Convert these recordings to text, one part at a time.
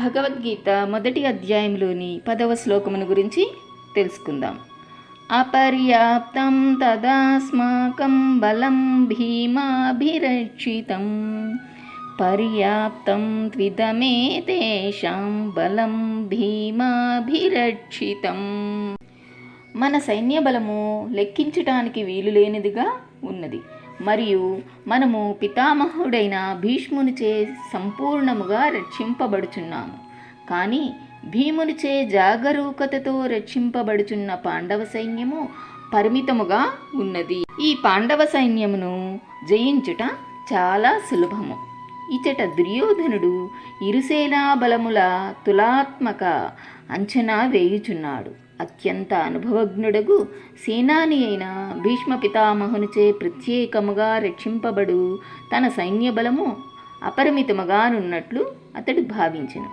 భగవద్గీత మొదటి అధ్యాయంలోని పదవ శ్లోకమును గురించి తెలుసుకుందాం. అపర్యాప్తం తదాస్మాకం బలం భీమాభిరక్షితం. పర్యాప్తం త్విదమే తేషాం బలం భీమాభిరక్షితం. మన సైన్య బలము లెక్కించటానికి వీలు లేనిదిగా ఉన్నది. మరియు మనము పితామహుడైన భీష్మునిచే సంపూర్ణముగా రక్షింపబడుచున్నాము. కానీ భీమునిచే జాగరూకతతో రక్షింపబడుచున్న పాండవ సైన్యము పరిమితముగా ఉన్నది. ఈ పాండవ సైన్యమును జయించుట చాలా సులభము. ఇచట దుర్యోధనుడు ఇరుసేనా బలముల తులాత్మక అంచనా వేయుచున్నాడు. అత్యంత అనుభవజ్ఞుడగు సేనాని అయిన భీష్మ పితామహునిచే ప్రత్యేకముగా రక్షింపబడు తన సైన్యబలము అపరిమితముగానున్నట్లు అతడు భావించను.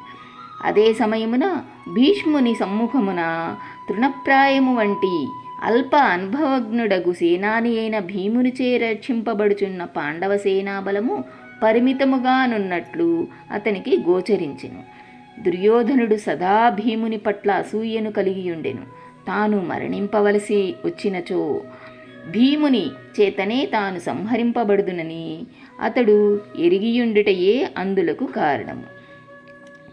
అదే సమయమున భీష్ముని సమ్ముఖమున తృణప్రాయము వంటి అల్ప అనుభవజ్ఞుడగు సేనాని అయిన భీమునిచే రక్షింపబడుచున్న పాండవ సేనాబలము పరిమితముగానున్నట్లు అతనికి గోచరించెను. దుర్యోధనుడు సదా భీముని పట్ల అసూయను కలిగియుండెను. తాను మరణింపవలసి వచ్చినచో భీముని చేతనే తాను సంహరింపబడుదునని అతడు ఎరిగియుండుటయే అందులకు కారణము.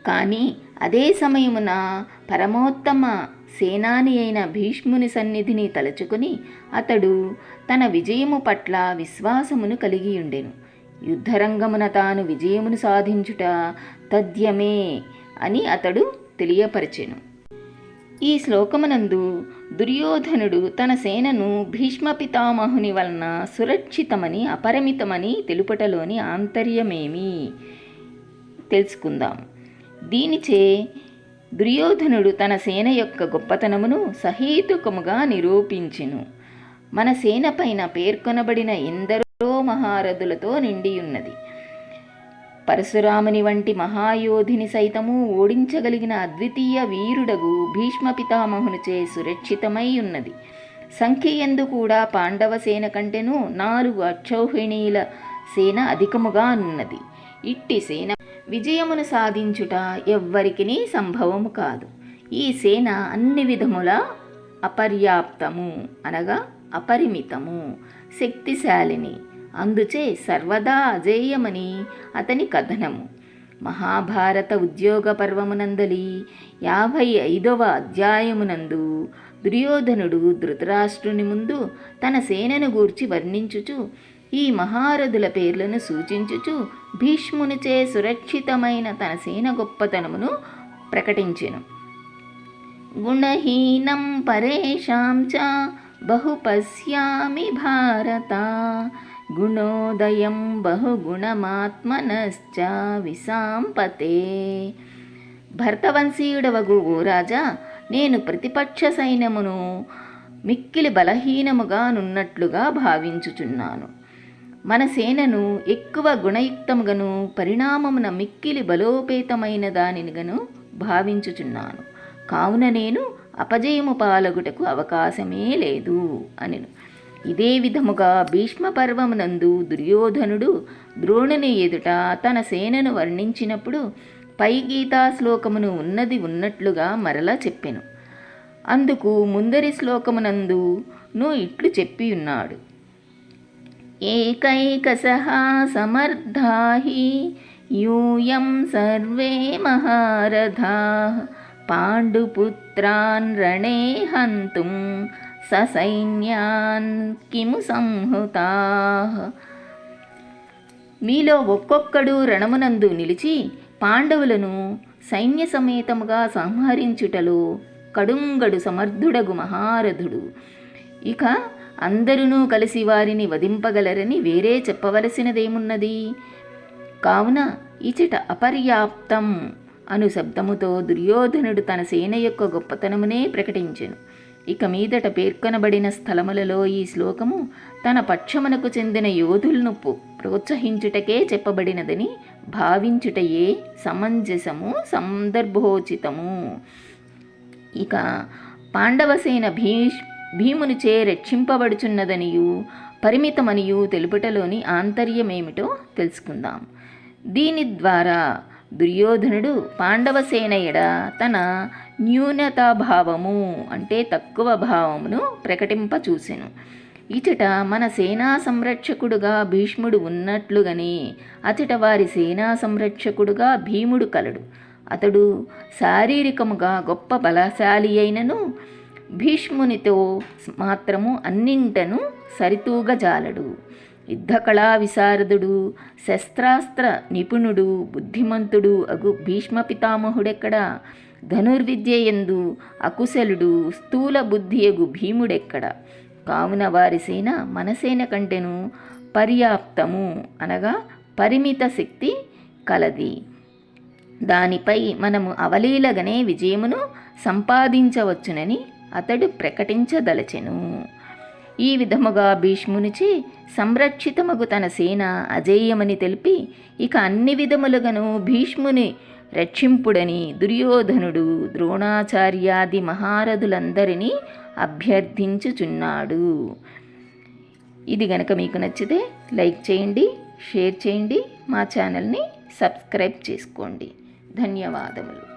కానీ అదే సమయమున పరమోత్తమ సేనాని అయిన భీష్ముని సన్నిధిని తలుచుకుని అతడు తన విజయము పట్ల విశ్వాసమును కలిగియుండెను. యుద్ధరంగమున తాను విజయమును సాధించుట తద్యమే అని అతడు తెలియపరచెను. ఈ శ్లోకమునందు దుర్యోధనుడు తన సేనను భీష్మ పితామహుని వలన సురక్షితమని అపరిమితమని తెలుపటలోని ఆంతర్యమేమి? తెలుసుకుందాం. దీనిచే దుర్యోధనుడు తన సేన యొక్క గొప్పతనమును సహేతుకముగా నిరూపించెను. మన సేన పైన పేర్కొనబడిన ఎందరో మహారథులతో నిండియున్నది. పరశురాముని వంటి మహాయోధిని సైతము ఓడించగలిగిన అద్వితీయ వీరుడగు భీష్మ పితామహునిచే సురక్షితమై ఉన్నది. సంఖ్యయందు కూడా పాండవ సేన కంటెను నాలుగు అక్షౌహిణీల సేన అధికముగా ఉన్నది ఇట్టి సేన విజయమును సాధించుట ఎవ్వరికిని సంభవము కాదు. ఈ సేన అన్ని విధముల అపర్యాప్తము అనగా అపరిమితము శక్తిశాలిని. అందుచే సర్వదా అజేయమని అతని కథనము. మహాభారత ఉద్యోగ పర్వమునందలి యాభై ఐదవ అధ్యాయమునందు దుర్యోధనుడు ధృతరాష్ట్రుని ముందు తన సేనను గూర్చి వర్ణించుచు ఈ మహారథుల పేర్లను సూచించుచు భీష్మునిచే సురక్షితమైన తన సేన గొప్పతనమును ప్రకటించెను. గుణహీనం పరేషాం చ బహు పశ్యామి భారత గుణోదయం బహుగుణమాత్మనశ్చ విశాంపతే భర్తవంశీయుడవగు రాజా నేను ప్రతిపక్ష సైన్యమును మిక్కిలి బలహీనముగా నున్నట్లుగా భావించుచున్నాను. మన సేనను ఎక్కువ గుణయుక్తముగను పరిణామమున మిక్కిలి బలోపేతమైన దానినిగను భావించుచున్నాను. కావున నేను అపజయము పాలగుటకు అవకాశమే లేదు అనిను. ఇదే విధముగా భీష్మ పర్వమునందు దుర్యోధనుడు ద్రోణుని ఎదుట తన సేనను వర్ణించినప్పుడు పై గీతా శ్లోకమును ఉన్నది ఉన్నట్లుగా మరలా చెప్పెను. అందుకు ముందరి శ్లోకమునందు ను ఇట్లు చెప్పి ఉన్నాడు. ఏకైక సహా సమర్థాహి యూయం సర్వే మహారథా పాండుపుత్రాన్ రణే హంతుం ససైన్యాన్ కిము సంహుతా. మీలో ఒక్కొక్కడు రణమునందు నిలిచి పాండవులను సైన్య సమేతముగా సంహరించుటలో కడుంగడు సమర్థుడగు మహారథుడు. ఇక అందరూ కలిసి వారిని వధింపగలరని వేరే చెప్పవలసినదేమున్నది? కావున ఇచట అపర్యాప్తం అను శబ్దముతో దుర్యోధనుడు తన సేన యొక్క గొప్పతనమునే ప్రకటించెను. ఇక మీదట పేర్కొనబడిన స్థలములలో ఈ శ్లోకము తన పక్షమునకు చెందిన యోధులను ప్రోత్సహించుటకే చెప్పబడినదని భావించుటయే సమంజసము సందర్భోచితము. ఇక పాండవసేన భీష్ భీమునిచే రక్షింపబడుచున్నదనియు పరిమితమనియు తెలుపుటలోని ఆంతర్యమేమిటో తెలుసుకుందాం. దీని ద్వారా దుర్యోధనుడు పాండవ సేన తన న్యూనతాభావము అంటే తక్కువ భావమును ప్రకటింప చూసెను. ఇచట మన సేనా సంరక్షకుడుగా భీష్ముడు ఉన్నట్లుగానే అచట వారి సేనా సంరక్షకుడుగా భీముడు కలడు. అతడు శారీరకముగా గొప్ప బలశాలి అయినను భీష్మునితో మాత్రము అన్నింటను సరితూగజాలడు యుద్ధకళా విశారదుడు శస్త్రాస్త్ర నిపుణుడు బుద్ధిమంతుడు అగు భీష్మ పితామహుడెక్కడ? ధనుర్విద్య ఎందు అకుశలుడు స్థూల బుద్ధియగు భీముడెక్కడ? కావున వారి సేన మనసేన కంటెను పర్యాప్తము అనగా పరిమిత శక్తి కలది. దానిపై మనము అవలీలగనే విజయమును సంపాదించవచ్చునని అతడు ప్రకటించదలచెను. ఈ విధముగా భీష్మునిచి సంరక్షితమగు తన సేన అజేయమని తెలిపి ఇక అన్ని విధములుగను భీష్ముని రక్షింపుడని దుర్యోధనుడు ద్రోణాచార్యాది మహారథులందరినీ అభ్యర్థించుచున్నాడు. ఇది గనక మీకు నచ్చితే లైక్ చేయండి షేర్ చేయండి మా ఛానల్ని సబ్స్క్రైబ్ చేసుకోండి. ధన్యవాదములు.